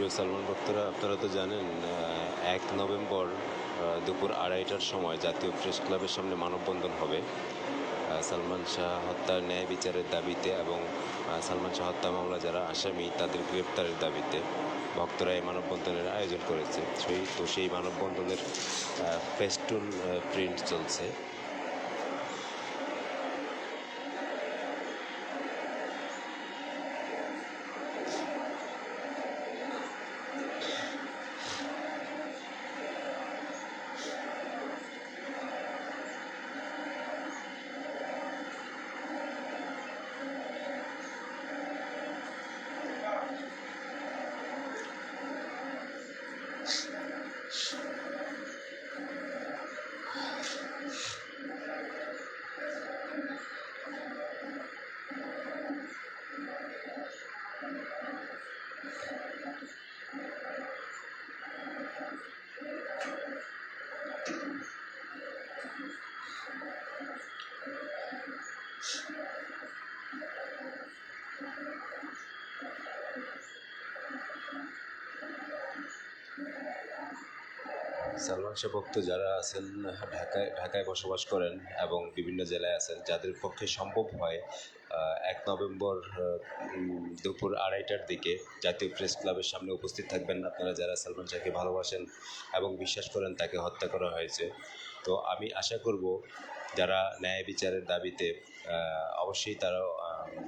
প্রিয় সালমান ভক্তরা, আপনারা তো জানেন এক নভেম্বর দুপুর আড়াইটার সময় জাতীয় প্রেস ক্লাবের সামনে মানববন্ধন হবে। সালমান শাহ হত্যার ন্যায় বিচারের দাবিতে এবং সালমান শাহ হত্যা মামলা যারা আসামি, তাদের গ্রেপ্তারের দাবিতে ভক্তরা এই মানববন্ধনের আয়োজন করেছে। সেই তো সেই মানববন্ধনের ফেস্টুন প্রিন্ট চলছে। সালমান শাহ ভক্ত যারা আছেন, ঢাকায় ঢাকায় বসবাস করেন এবং বিভিন্ন জেলায় আছেন, যাদের পক্ষে সম্ভব হয় এক নভেম্বর দুপুর আড়াইটার দিকে জাতীয় প্রেস ক্লাবের সামনে উপস্থিত থাকবেন আপনারা যারা সালমান শাহকে ভালোবাসেন এবং বিশ্বাস করেন তাকে হত্যা করা হয়েছে। তো আমি আশা করব যারা ন্যায় বিচারের দাবিতে অবশ্যই তারা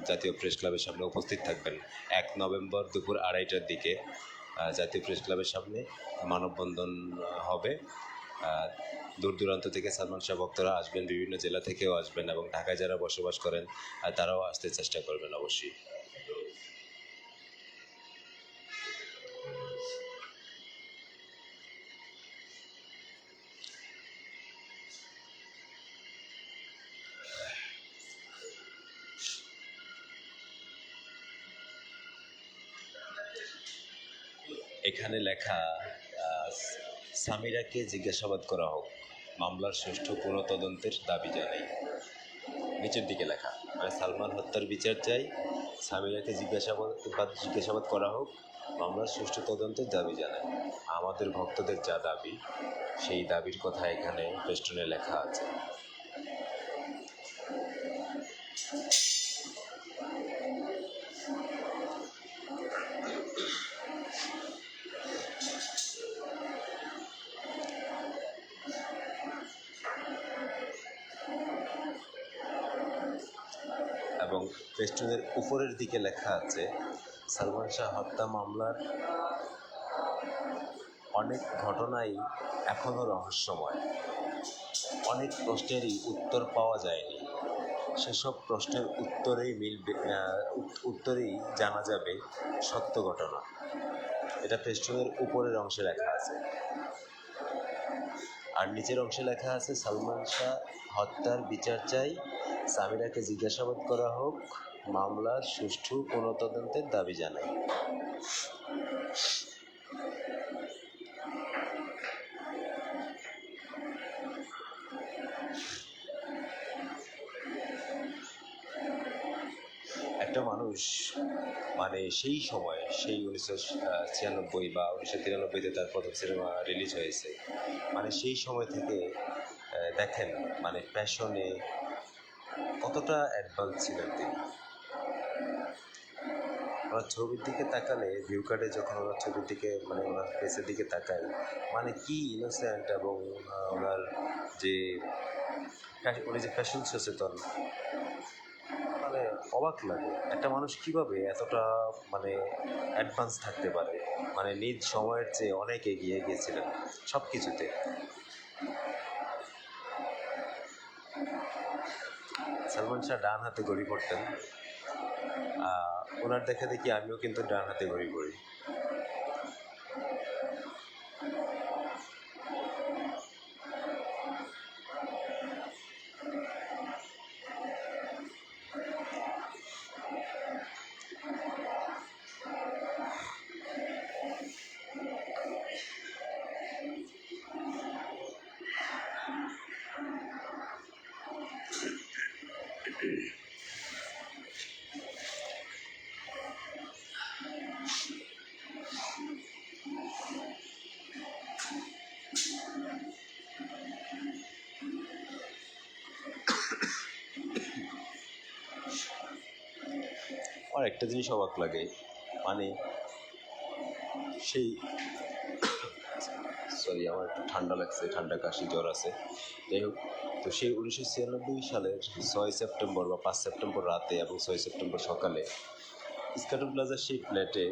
জাতীয় প্রেস ক্লাবের সামনে উপস্থিত থাকবেন। এক নভেম্বর দুপুর আড়াইটার দিকে জাতীয় প্রেস ক্লাবের সামনে মানববন্ধন হবে। দূর দূরান্ত থেকে সালমান শাহ ভক্তরা আসবেন, বিভিন্ন জেলা থেকেও আসবেন এবং ঢাকায় যারা বসবাস করেন তারাও আসতে চেষ্টা করবেন অবশ্যই। এখানে লেখা সামিরাকে জিজ্ঞাসাবাদ করা হোক, মামলার সুষ্ঠু পুনঃতদন্তের দাবি জানাই। নিচের দিকে লেখা মানে সালমান হত্যার বিচার চাই, সামিরাকে জিজ্ঞাসাবাদ বাদ- জিজ্ঞাসাবাদ করা হোক, মামলার সুষ্ঠু তদন্তের দাবি জানাই। আমাদের ভক্তদের যা দাবি, সেই দাবির কথা এখানে পেস্টনে লেখা আছে। পেস্টনের উপরের দিকে লেখা আছে, সালমান শাহ হত্যা মামলার অনেক ঘটনাই এখনও রহস্যময়। অনেক প্রশ্নেরই উত্তর পাওয়া যায়নি। সেসব প্রশ্নের উত্তরেই মিলবে উত্তরেই জানা যাবে সত্য ঘটনা। এটা পেস্টনের উপরের অংশে লেখা আছে। আর নিচের অংশে লেখা আছে, সালমান শাহ হত্যার বিচার চাই। সামিরাকে জিজ্ঞাসাবাদ করা হোক। মামলার সুষ্ঠু পুনঃতদন্তের দাবি জানায়। একটা মানুষ মানে সেই সময়, সেই উনিশশো ছিয়ানব্বই বা উনিশশো তিরানব্বইতে তার প্রথম সিনেমা রিলিজ হয়েছে। মানে সেই সময় থেকে দেখেন মানে প্যাশনে কতটা অ্যাডভান্স ছিলেন তিনি। ওনার ছবির দিকে তাকালে ভিউ কার্ডে যখন ওনার ছবির দিকে মানে ওনার ফেসের দিকে তাকাই মানে কি ইনোসেন্ট এবং ওনার যে উনি যে ফ্যাশন সচেতন মানে অবাক লাগে। একটা মানুষ কীভাবে এতটা মানে অ্যাডভান্স থাকতে পারে? মানে নিজ সময়ের চেয়ে অনেক এগিয়ে গিয়েছিলেন সব কিছুতে সালমান শাহ ডান হাতে গড়ি পড়তেন। ওনার দেখা দেখি আমিও কিন্তু ডান হাতে ঘড়ি করি Thank you. আমার একটা জিনিস অবাক লাগে। মানে সেই সরি, আমার একটু ঠান্ডা লাগছে, ঠান্ডা কাশি, জ্বর আছে। যাই হোক, তো সেই উনিশশো ছিয়ানব্বই সালের ছয় সেপ্টেম্বর বা পাঁচ সেপ্টেম্বর রাতে এবং ছয় সেপ্টেম্বর সকালে স্কাটু প্লাজার সেই ফ্ল্যাটে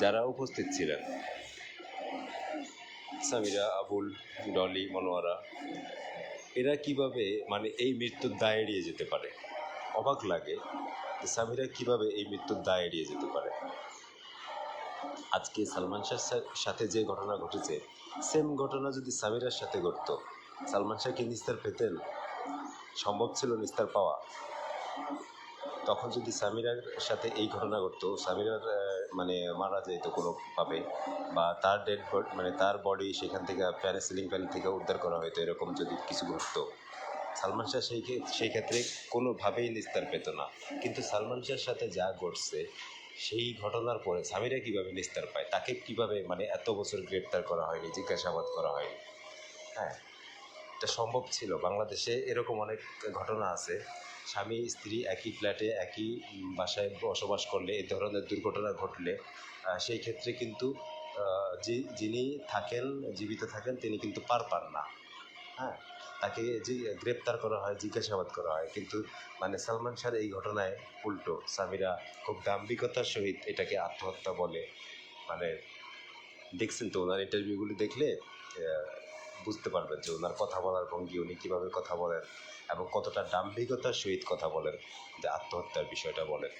যারা উপস্থিত ছিলেন, সামিরা, আবুল, ডলি, মনোয়ারা, এরা কীভাবে মানে এই মৃত্যুর দায় এড়িয়ে যেতে পারে? অবাক লাগে। সামিরা কীভাবে এই মৃত্যুর দায় এড়িয়ে যেতে পারে? আজকে সালমান শাহর সাথে যে ঘটনা ঘটেছে সেম ঘটনা যদি সামিরার সাথে ঘটতো, সালমান শাহ কি নিস্তার পেতেন? সম্ভব ছিল নিস্তার পাওয়া? তখন যদি সামিরার সাথে এই ঘটনা ঘটতো, সামিরার মানে মারা যেত কোনোভাবে বা তার ডেড মানে তার বডি সেখান থেকে ফ্যানে সিলিং ফ্যান থেকে উদ্ধার করা হতো, এরকম যদি কিছু ঘটতো। সালমান শাহ সেই সেই ক্ষেত্রে কোনোভাবেই নিস্তার পেত না। কিন্তু সালমান শাহর সাথে যা ঘটছে, সেই ঘটনার পরে সামিরা কীভাবে নিস্তার পায়? তাকে কীভাবে মানে এত বছর গ্রেপ্তার করা হয়নি, জিজ্ঞাসাবাদ করা হয়নি? হ্যাঁ এটা সম্ভব ছিল। বাংলাদেশে এরকম অনেক ঘটনা আছে। স্বামী, স্ত্রী একই ফ্ল্যাটে একই বাসায় বসবাস করলে, এই ধরনের দুর্ঘটনা ঘটলে সেই ক্ষেত্রে কিন্তু যিনি থাকেন, জীবিত থাকেন, তিনি কিন্তু পার পান না। হ্যাঁ তাকে যে গ্রেপ্তার করা হয়, জিজ্ঞাসাবাদ করা হয়, কিন্তু মানে সালমান শাহর এই ঘটনায় উল্টো সামিরা খুব দাম্ভিকতার সহিত এটাকে আত্মহত্যা বলে। মানে দেখছেন তো, ওনার ইন্টারভিউগুলি দেখলে বুঝতে পারবেন যে ওনার কথা বলার ভঙ্গি, উনি কীভাবে কথা বলেন এবং কতটা দাম্ভিকতার সহিত কথা বলেন, যে আত্মহত্যার বিষয়টা বলেন।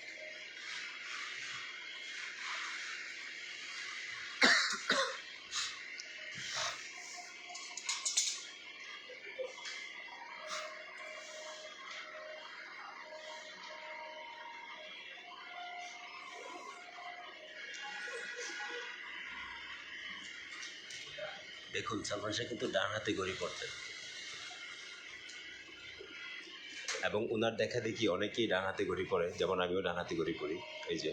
দেখুন, সালমান শাহ কিন্তু ডান হাতে গড়ি পড়তেন। এবং ওনার দেখা দেখি অনেকেই ডান হাতে গড়ি পড়ে, যেমন আমিও ডান হাতে গড়ি পড়ি, এই যে।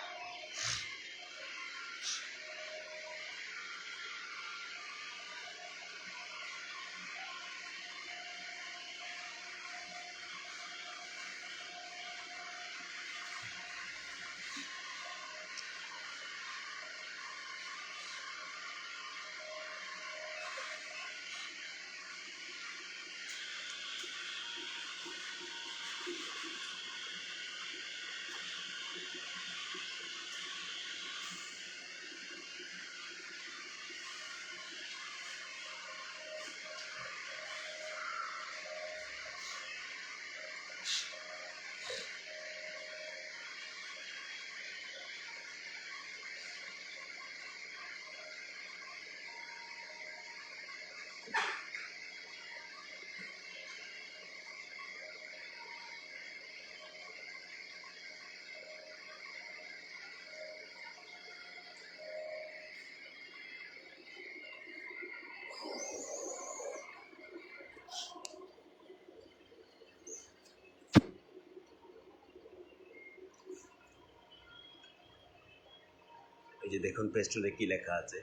এই যে দেখুন পেস্টলে কি লেখা আছে?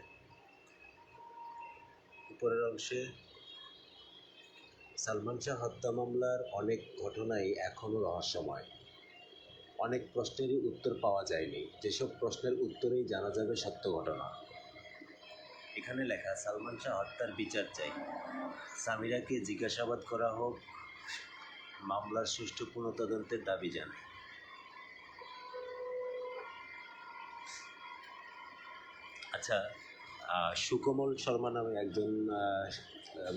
উপরের অংশে, সালমান শাহ হত্যা মামলার অনেক ঘটনাই এখনও রহস্যময়। অনেক প্রশ্নেরই উত্তর পাওয়া যায়নি। যেসব প্রশ্নের উত্তরেই জানা যাবে সত্য ঘটনা। এখানে লেখা, সালমান শাহ হত্যার বিচার চাই। সামিরাকে জিজ্ঞাসাবাদ করা হোক, মামলার সুষ্ঠু পুনঃতদন্তের দাবি জানায়। আচ্ছা সুকমল শর্মা নামে একজন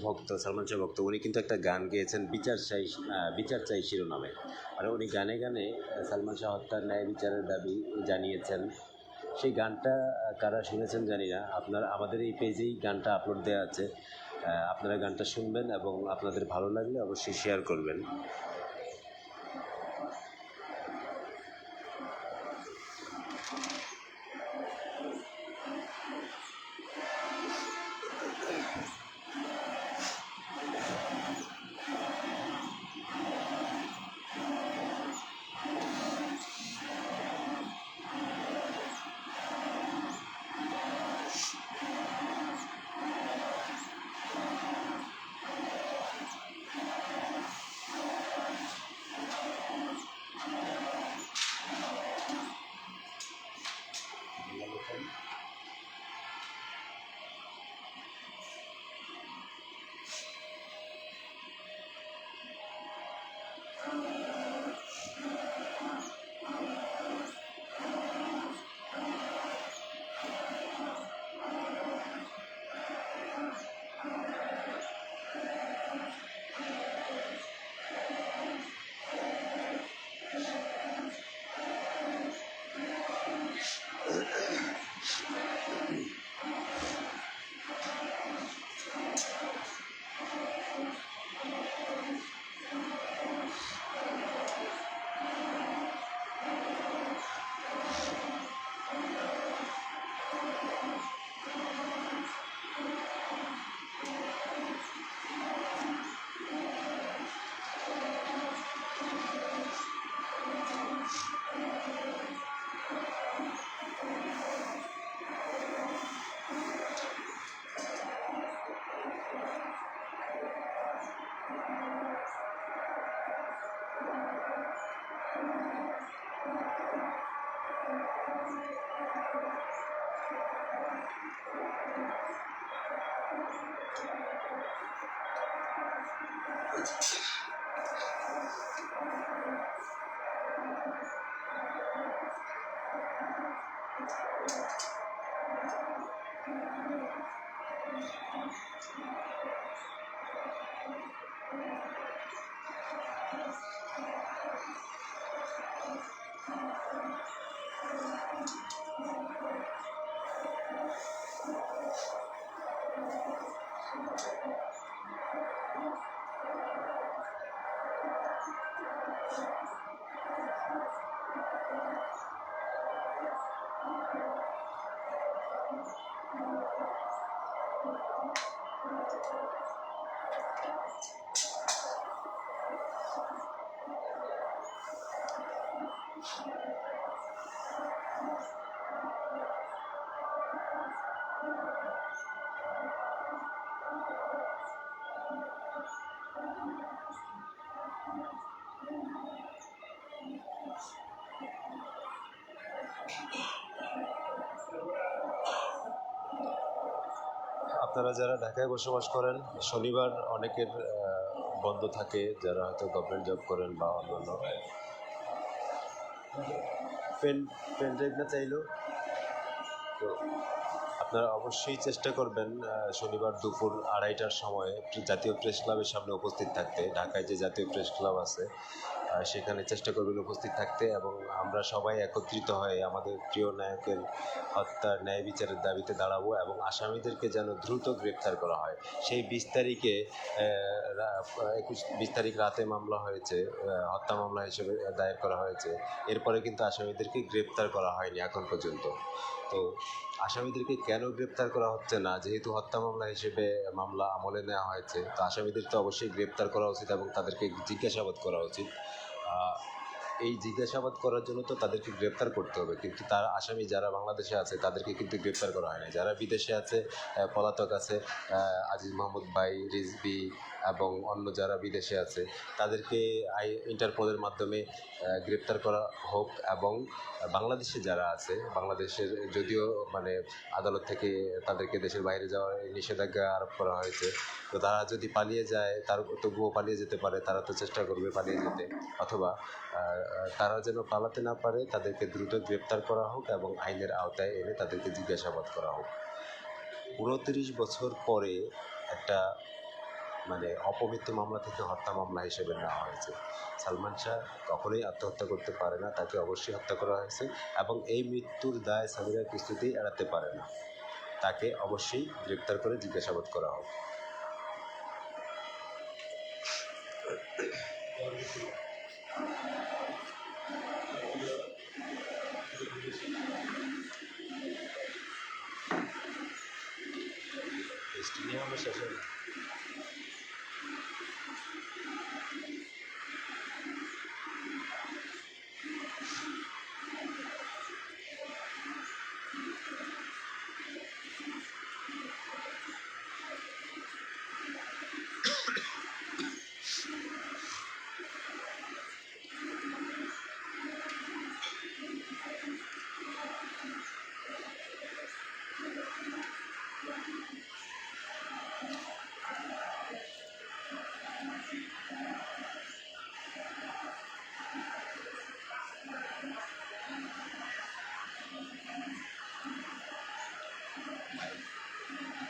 ভক্ত, সালমান শাহ ভক্ত, উনি কিন্তু একটা গান গেয়েছেন বিচার চাই বিচার চাই শিরোনামে। মানে উনি গানে গানে সালমান শাহ হত্যার ন্যায় বিচারের দাবি জানিয়েছেন। সেই গানটা কারা শুনেছেন জানি না। আপনার, আমাদের এই পেজেই গানটা আপলোড দেওয়া আছে। আপনারা গানটা শুনবেন এবং আপনাদের ভালো লাগলে অবশ্যই শেয়ার করবেন। আপনারা যারা ঢাকায় বসবাস করেন, শনিবার অনেকের বন্ধ থাকে, যারা হয়তো গভর্নমেন্ট জব করেন বা অন্যান্য। পেন পেন ড্রাইভ না চাইলেও। তো আপনারা অবশ্যই চেষ্টা করবেন শনিবার দুপুর আড়াইটার সময়, জাতীয় প্রেস ক্লাবের সামনে উপস্থিত থাকতে। ঢাকায় যে জাতীয় প্রেস ক্লাব আছে সেখানে চেষ্টা করবেন উপস্থিত থাকতে এবং আমরা সবাই একত্রিত হয়ে আমাদের প্রিয় নায়কের হত্যার ন্যায় বিচারের দাবিতে দাঁড়াবো এবং আসামিদেরকে যেন দ্রুত গ্রেপ্তার করা হয়। সেই বিশ তারিখে একুশ, বিশ তারিখ রাতে মামলা হয়েছে হত্যা মামলা হিসেবে দায়ের করা হয়েছে। এরপরে কিন্তু আসামিদেরকে গ্রেপ্তার করা হয়নি এখন পর্যন্ত। তো আসামিদেরকে কেন গ্রেপ্তার করা হচ্ছে না? যেহেতু হত্যা মামলা হিসেবে মামলা আমলে নেওয়া হয়েছে, তো আসামিদের তো অবশ্যই গ্রেপ্তার করা উচিত এবং তাদেরকে জিজ্ঞাসাবাদ করা উচিত। এই জিজ্ঞাসাবাদ করার জন্য তো তাদেরকে গ্রেপ্তার করতে হবে। কিন্তু তার আসামি যারা বাংলাদেশে আছে, তাদেরকে কিন্তু গ্রেপ্তার করা হয় না যারা বিদেশে আছে পলাতক আছে আজিজ মোহাম্মদ ভাই রিজবি এবং অন্য যারা বিদেশে আছে, তাদেরকে আই ইন্টারপোলের মাধ্যমে গ্রেপ্তার করা হোক এবং বাংলাদেশে যারা আছে, বাংলাদেশের যদিও মানে আদালত থেকে তাদেরকে দেশের বাইরে যাওয়ার নিষেধাজ্ঞা আরোপ করা হয়েছে, তো তারা যদি পালিয়ে যায়, তার তবুও পালিয়ে যেতে পারে, তারা তো চেষ্টা করবে পালিয়ে যেতে। অথবা তারা যেন পালাতে না পারে, তাদেরকে দ্রুত গ্রেপ্তার করা হোক এবং আইনের আওতায় এনে তাদেরকে জিজ্ঞাসাবাদ করা হোক। উনত্রিশ বছর পরে একটা মানে অপমৃত্যু মামলা থেকে হত্যা মামলা হিসেবে নেওয়া হয়েছে। সালমান শাহ কখনোই আত্মহত্যা করতে পারে না, তাকে অবশ্যই হত্যা করা হয়েছে এবং এই মৃত্যুর দায় সামিরা কিছুতেই এড়াতে পারে না। তাকে অবশ্যই গ্রেপ্তার করে জিজ্ঞাসাবাদ করা হোক। স্টেডিয়ামে শেষে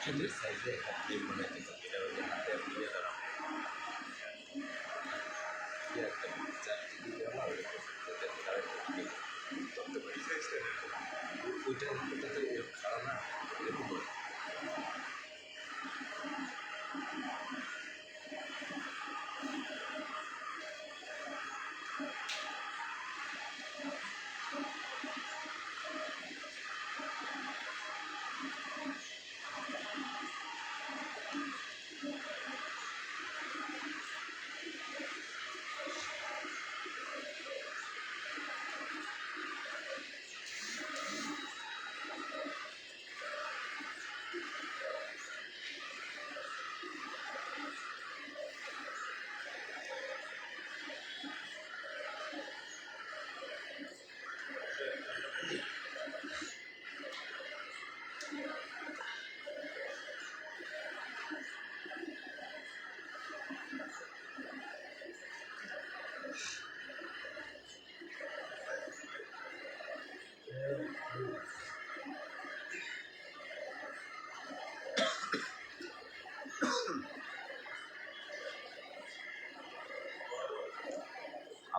খেলের সাইজে একটা মনে হবে এটা হচ্ছে হাতে দিয়ে দাঁড়াবো দিয়ে একটা চার দিকে দেওয়া হবে যাতে তারা একটু ধরতে পারি ওইটা ওটাতে খারাপ না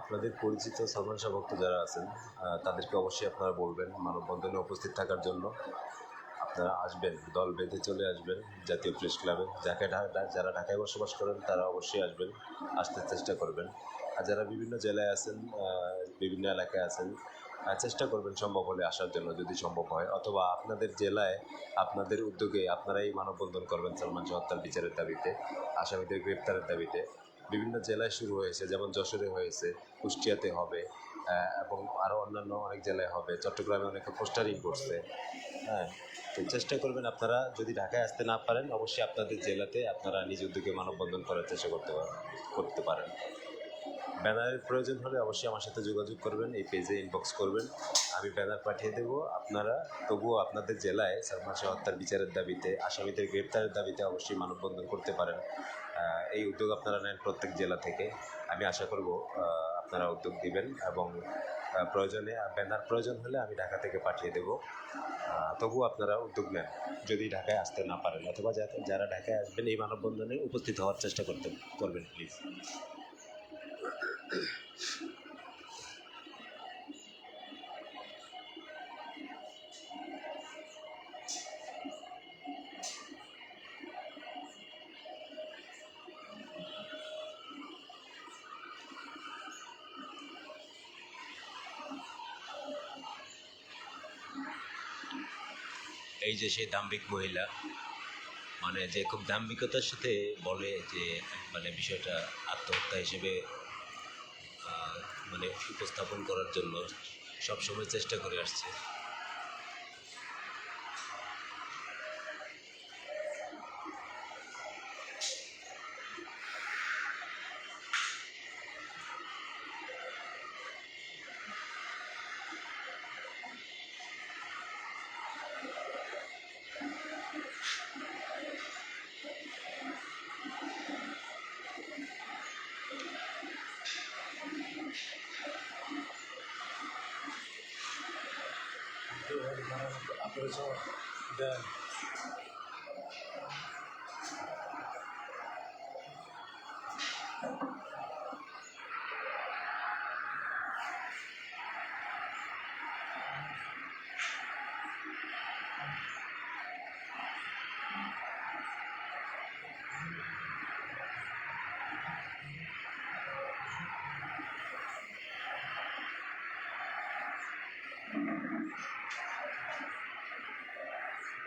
আপনাদের পরিচিত শাহ ভক্ত যারা আছেন তাদেরকে অবশ্যই আপনারা বলবেন, মানববন্ধনে উপস্থিত থাকার জন্য। আপনারা আসবেন, দল বেঁধে চলে আসবেন জাতীয় প্রেস ক্লাবে। যাকে যারা ঢাকায় বসবাস করেন, তারা অবশ্যই আসবেন, আসতে চেষ্টা করবেন। আর যারা বিভিন্ন জেলায় আছেন বিভিন্ন এলাকায় আছেন চেষ্টা করবেন সম্ভব হলে আসার জন্য যদি সম্ভব হয়। অথবা আপনাদের জেলায় আপনাদের উদ্যোগে আপনারাই মানববন্ধন করবেন সালমান হত্যার বিচারের দাবিতে, আসামিদের গ্রেপ্তারের দাবিতে। বিভিন্ন জেলায় শুরু হয়েছে, যেমন যশোরে হয়েছে, কুষ্টিয়াতে হবে এবং আরও অন্যান্য অনেক জেলায় হবে। চট্টগ্রামে অনেকে পোস্টারিং করছে। হ্যাঁ তো চেষ্টা করবেন আপনারা যদি ঢাকায় আসতে না পারেন, অবশ্যই আপনাদের জেলাতে আপনারা নিজ উদ্যোগে মানববন্ধন করার চেষ্টা করতে পারেন করতে পারেন। ব্যানারের প্রয়োজন হলে অবশ্যই আমার সাথে যোগাযোগ করবেন, এই পেজে ইনবক্স করবেন। আমি ব্যানার পাঠিয়ে দেবো আপনারা। তবুও আপনাদের জেলায় সালমান শাহ হত্যার বিচারের দাবিতে, আসামিদের গ্রেপ্তারের দাবিতে অবশ্যই মানববন্ধন করতে পারেন। এই উদ্যোগ আপনারা নেন প্রত্যেক জেলা থেকে। আমি আশা করব আপনারা উদ্যোগ দিবেন এবং প্রয়োজনে, ব্যানার প্রয়োজন হলে আমি ঢাকা থেকে পাঠিয়ে দেবো। তবুও আপনারা উদ্যোগ নেন, যদি ঢাকায় আসতে না পারেন। অথবা যারা ঢাকায় আসবেন এই মানববন্ধনে উপস্থিত হওয়ার চেষ্টা করতে, করবেন প্লিজ এই যে সেই দাম্ভিক মহিলা মানে যে খুব দাম্ভিকতার সাথে বলে যে মানে বিষয়টা আত্মহত্যা হিসেবে মানে উপস্থাপন করার জন্য সবসময় চেষ্টা করে আসছে। আপনার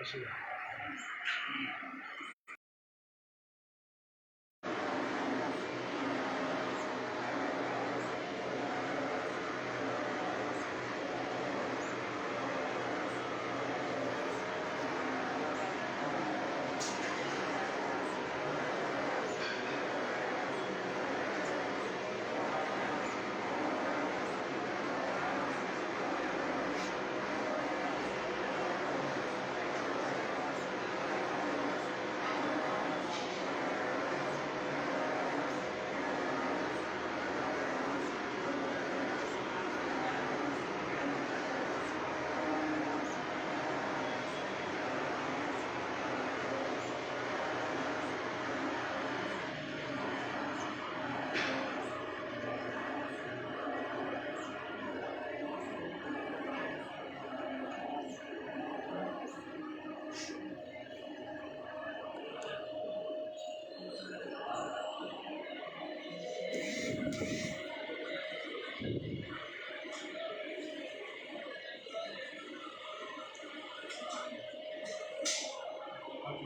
是啊。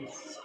peace.